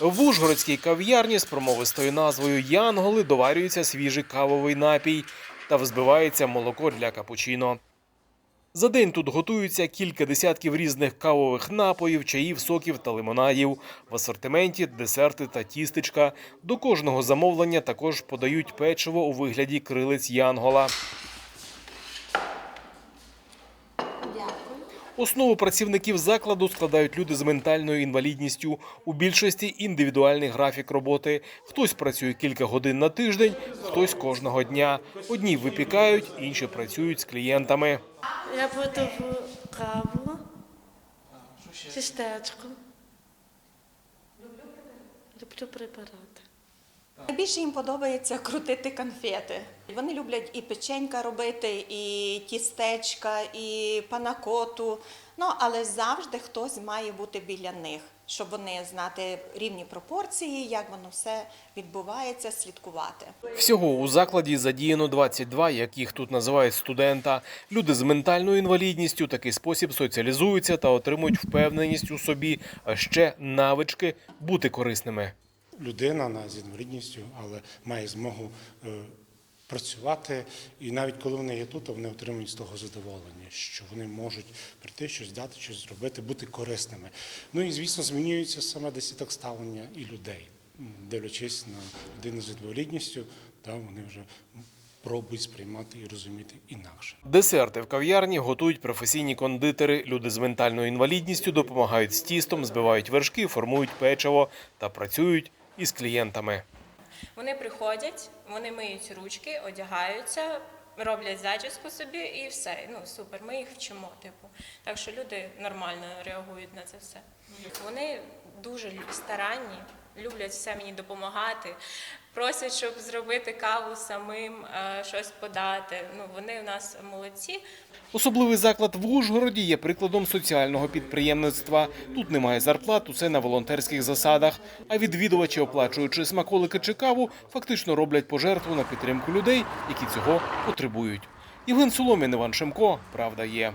В Ужгородській кав'ярні з промовистою назвою Янголи доварюється свіжий кавовий напій та взбивається молоко для капучино. За день тут готуються кілька десятків різних кавових напоїв, чаїв, соків та лимонадів. В асортименті десерти та тістечка. До кожного замовлення також подають печиво у вигляді крилець Янгола. Основу працівників закладу складають люди з ментальною інвалідністю. У більшості індивідуальний графік роботи. Хтось працює кілька годин на тиждень, хтось кожного дня. Одні випікають, інші працюють з клієнтами. Я буду каву, тістечко. Люблю препарати. Найбільше їм подобається крутити конфети. Вони люблять і печенька робити, і тістечка, і панакоту. Ну, але завжди хтось має бути біля них, щоб вони знати рівні пропорції, як воно все відбувається, слідкувати. Всього у закладі задіяно 22, як їх тут називають студента. Люди з ментальною інвалідністю такий спосіб соціалізуються та отримують впевненість у собі, а ще навички бути корисними. Людина на- з інвалідністю, але має змогу е, працювати. І навіть коли вони є тут, то вони отримують з того задоволення, що вони можуть прийти, щось дати, щось зробити, бути корисними. Ну і звісно, змінюється саме так ставлення і людей, дивлячись на людину з інвалідністю, та вони вже пробують сприймати і розуміти інакше. Десерти в кав'ярні готують професійні кондитери. Люди з ментальною інвалідністю допомагають з тістом, збивають вершки, формують печиво та працюють із клієнтами. Вони приходять, вони миють ручки, одягаються, роблять зачіску собі і все. Ну супер. Ми їх вчимо. Типу, так що люди нормально реагують на це все. Вони дуже старанні, люблять все мені допомагати. Просять, щоб зробити каву самим, е, щось подати. Ну вони у нас молодці. Особливий заклад в Ужгороді є прикладом соціального підприємництва. Тут немає зарплат, усе на волонтерських засадах. А відвідувачі, оплачуючи смаколики чи каву, фактично роблять пожертву на підтримку людей, які цього потребують. Євген Соломін, Іван Шемко. Правда є.